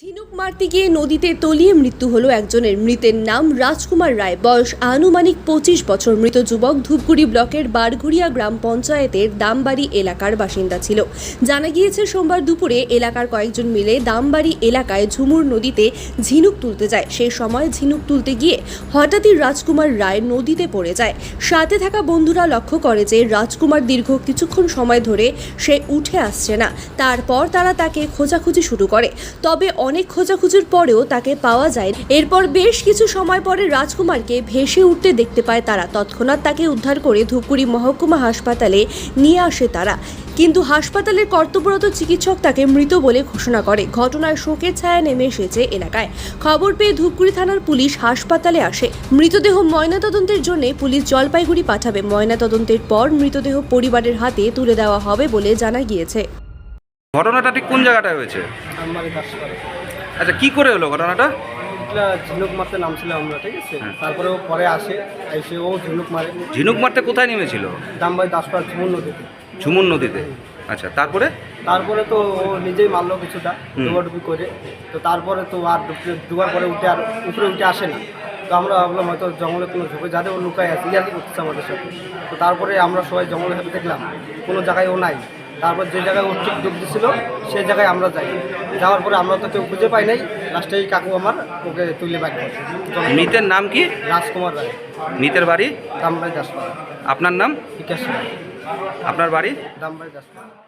ঝিনুক মারতে গিয়ে নদীতে তলিয়ে মৃত্যু হলো একজনের। মৃতের নাম রাজকুমার রায়। বয়স আনুমানিক পঁচিশ বছর। মৃত যুবক ধূপগুড়ি ব্লকের বারঘুরিয়া গ্রাম পঞ্চায়েতের দামবাড়ি এলাকার বাসিন্দা ছিল। জানা গিয়েছে, সোমবার দুপুরে এলাকার কয়েকজন মিলে দামবাড়ি এলাকায় ঝুমুর নদীতে ঝিনুক তুলতে যায়। সেই সময় ঝিনুক তুলতে গিয়ে হঠাৎই রাজকুমার রায় নদীতে পড়ে যায়। সাথে থাকা বন্ধুরা লক্ষ্য করে যে রাজকুমার দীর্ঘ কিছুক্ষণ সময় ধরে সে উঠে আসছে না। তারপর তারা তাকে খোঁজাখুঁজি শুরু করে। তবে অনেক খোঁজাখুঁজির পরেও তাকে পাওয়া যায় এরপর বেশ কিছু সময় পরে রাজকুমারকে ভেসে উঠতে দেখতে পায় তারা। তৎক্ষণাৎ তাকে উদ্ধার করে ধূপগুড়ি মহকুমা হাসপাতালে নিয়ে আসে তারা। কিন্তু হাসপাতালের কর্তব্যরত চিকিৎসক তাকে মৃত বলে ঘোষণা করে। ঘটনায় শোকের ছায়া নেমে এসেছে এলাকায়। খবর পেয়ে ধূপগুড়ি থানার পুলিশ হাসপাতালে আসে। মৃতদেহ ময়নাতদন্তের জন্য পুলিশ জলপাইগুড়ি পাঠাবে। ময়নাতদন্তের পর মৃতদেহ পরিবারের হাতে তুলে দেওয়া হবে বলে জানা গিয়েছে। ঘটনাটা ঠিক কোন জায়গাটায় হয়েছে? আচ্ছা কি করে হলো ঘটনাটা? ঝিনুক মারতে নামছিল আমরা ঠিক আছে? হ্যাঁ। তারপরে ও পরে আসে এসে ও ঝিনুক মারে। ঝিনুক মারতে কোথায় নেমেছিল? দামবাই দাসপাড়া ঝুমুর নদীতে। ঝুমুর নদীতে। আচ্ছা তারপরে? তারপরে তো ও নিজেই মারলো কিছুটা। ডুবাডুবি করে। তো তারপরে তো আর ডুবার পরে উঠে আর উপরে উঠে আসে না। তো আমরা ভাবলাম হয়তো জঙ্গলে কোনো ঝোপে যাতে ও লুকায় আছে ইয়ার্কি করতেছে আমাদের সাথে। তো তারপরে আমরা সবাই জঙ্গলে হেঁটে দেখলাম কোনো জায়গায় ও নাই। তারপর যে জায়গায় উচ্চ ঠিক ডুব দিছিল সেই জায়গায় আমরা যাই। যাওয়ার পরে আমরা তো কেউ খুঁজে পাই নাই লাস্টে এই কাকু আমার ওকে তুলে বাড়ি মৃতের নাম কি? রাজকুমার রায়। মৃতের বাড়ি? দামবাই দাসপাড়া। আপনার নাম? বিকাশ রায়। আপনার বাড়ি? দামবাড়ি দাসপাড়া।